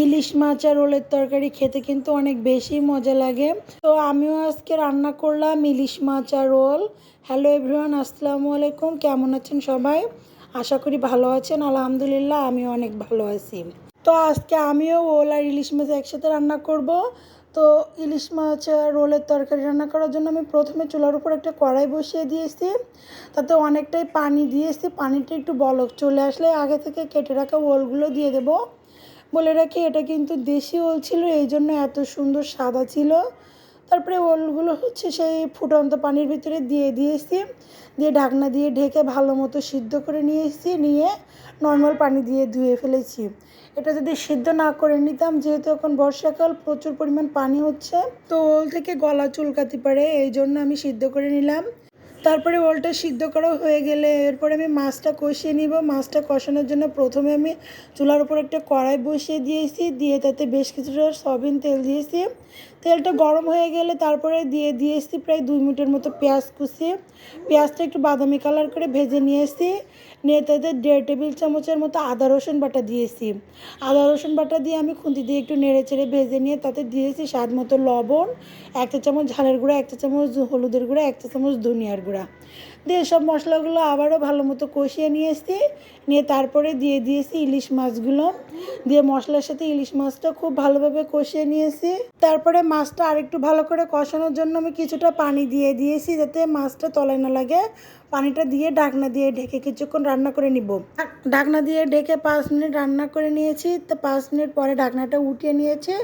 ইলিশ মাছ আর রোলের তরকারি খেতে কিন্তু অনেক বেশি মজা লাগে। তো আমিও আজকে রান্না করলাম ইলিশ মাছ আর রোল। হ্যালো এভরিওয়ান আসসালামু আলাইকুম। কেমন আছেন সবাই? আশা করি ভালো আছেন। আলহামদুলিল্লাহ, আমিও অনেক ভালো আছি। তো আজকে আমিও ওল আর ইলিশ মাছ একসাথে রান্না করব। তো ইলিশ মাছ আর রোলের তরকারি রান্না করার জন্য আমি প্রথমে চুলার উপর একটা কড়াই বসিয়ে দিয়েছি। তাতে অনেকটাই পানি দিয়েছি। পানিটা একটু বলক চলে আসলে আগে থেকে কেটে রাখা ওলগুলো দিয়ে দেবো। বলে রাখি, এটা কিন্তু দেশি ওল ছিল, এই জন্য এত সুন্দর সাদা ছিল। তারপরে ওলগুলো হচ্ছে সেই ফুটন্ত পানির ভিতরে দিয়ে দিয়েছি, দিয়ে ঢাকনা দিয়ে ঢেকে ভালো মতো সিদ্ধ করে নিয়ে এসেছি নিয়ে নর্মাল পানি দিয়ে ধুয়ে ফেলেছি। এটা যদি সিদ্ধ না করে নিতাম, যেহেতু এখন বর্ষাকাল, প্রচুর পরিমাণ পানি হচ্ছে, তো ওল থেকে গলা চুলকাতে পারে, এই জন্য আমি সিদ্ধ করে নিলাম। তারপরে ওলটা সিদ্ধ করা হয়ে গেলে এরপরে আমি মাছটা কষিয়ে নিব। মাছটা কষানোর জন্য প্রথমে আমি চুলার উপর একটা কড়াই বসিয়ে দিয়েছি। দিয়ে তাতে বেশ কিছুটা সয়াবিন তেল দিয়েছি। তেলটা গরম হয়ে গেলে তারপরে দিয়ে দিয়েছি প্রায় দুই মিনিটের মতো পেঁয়াজ কুচিয়ে পেঁয়াজটা একটু বাদামি কালার করে ভেজে নিয়েছি। নিয়ে তাতে দেড় টেবিল চামচের মতো আদা, রসুন বাটা দিয়েছি। আদা, রসুন বাটা দিয়ে আমি খুন্তি দিয়ে একটু নেড়ে চেড়ে ভেজে নিয়ে তাতে দিয়েছি স্বাদ মতো লবণ, এক চা চামচ ঝালের গুঁড়া, এক চা চামচ হলুদের গুঁড়া, এক চা চামচ ধনিয়ার গুঁড়া। দিয়ে সব মশলাগুলো আবারও ভালো মতো কষিয়ে নিয়ে এসেছি নিয়ে তারপরে দিয়ে দিয়েছি ইলিশ মাছগুলো। দিয়ে মশলার সাথে ইলিশ মাছটা খুব ভালোভাবে কষিয়ে নিয়েছি। তারপরে মাছটা আরেকটু ভালো করে কষানোর জন্য আমি কিছুটা পানি দিয়ে দিয়েছি যাতে মাছটা তলায় না লাগে। পানিটা দিয়ে ঢাকনা দিয়ে ঢেকে কিছুক্ষণ রান্না করে নিব। ঢাকনা দিয়ে ঢেকে পাঁচ মিনিট রান্না করে নিয়েছি। তো পাঁচ মিনিট পরে ঢাকনাটা উঠিয়ে নিয়েছে।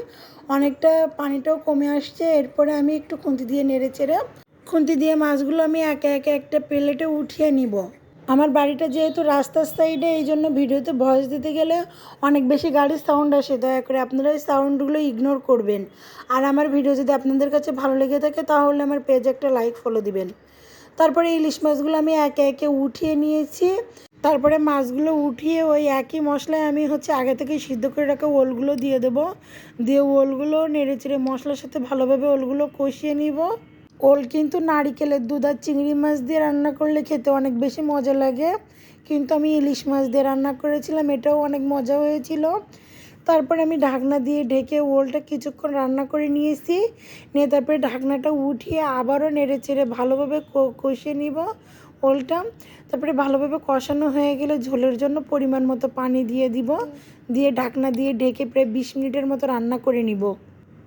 অনেকটা পানিটাও কমে আসছে। এরপরে আমি একটু খুন্তি দিয়ে নেড়ে চেড়ে খুন্তি দিয়ে মাছগুলো আমি একে একে একটা প্লেটে উঠিয়ে নিব। আমার বাড়িটা যেহেতু রাস্তার সাইডে এই জন্য ভিডিওতে ভয়েস দিতে গেলে অনেক বেশি গাড়ির সাউন্ড আসে। দয়া করে আপনারা এই সাউন্ডগুলো ইগনোর করবেন। আর আমার ভিডিও যদি আপনাদের কাছে ভালো লেগে থাকে, তাহলে আমার পেজ একটা লাইক ফলো দিবেন। তারপরে ইলিশ মাছগুলো আমি একে একে উঠিয়ে নিয়েছি। তারপরে মাছগুলো উঠিয়ে ওই একই মশলায় আমি হচ্ছে আগে থেকে সিদ্ধ করে রাখা ওলগুলো দিয়ে দেবো। দিয়ে ওলগুলো নেড়ে চেড়ে মশলার সাথে ভালোভাবে ওলগুলো কষিয়ে নিব। ওল কিন্তু নারিকেলের দুধ আর চিংড়ি মাছ দিয়ে রান্না করলে খেতে অনেক বেশি মজা লাগে। কিন্তু আমি ইলিশ মাছ দিয়ে রান্না করেছিলাম, এটাও অনেক মজা হয়েছিল। তারপরে আমি ঢাকনা দিয়ে ঢেকে ওলটা কিছুক্ষণ রান্না করে নিয়েছি। নিয়ে তারপরে ঢাকনাটা উঠিয়ে আবারও নেড়ে চেড়ে ভালোভাবে কষিয়ে নিব ওলটা। তারপরে ভালোভাবে কষানো হয়ে গেলে ঝোলের জন্য পরিমাণ মতো পানি দিয়ে দিব। দিয়ে ঢাকনা দিয়ে ঢেকে প্রায় বিশ মিনিটের মতো রান্না করে নিব।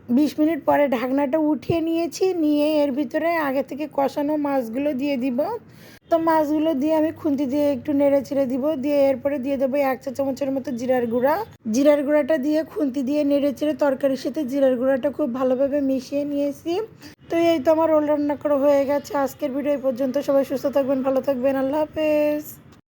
বিশ মিনিট পরে ঢাকনাটা উঠিয়ে নিয়েছি, নিয়ে এর ভিতরে আগে থেকে কষানো মাছগুলো দিয়ে দিব। তো মাছগুলো দিয়ে আমি খুন্তি দিয়ে একটু নেড়ে ছেড়ে দিব, দিয়ে এরপরে দিয়ে দেবো এক চা চামচের মতো জিরার গুঁড়া। জিরার গুঁড়াটা দিয়ে খুন্তি দিয়ে নেড়ে চেড়ে তরকারির সাথে জিরার গুঁড়াটা খুব ভালোভাবে মিশিয়ে নিয়েছি। তো এই তো আমার রোল রান্না করা হয়ে গেছে। আজকের ভিডিও এই পর্যন্ত। সবাই সুস্থ থাকবেন, ভালো থাকবেন। আল্লাহ হাফেজ।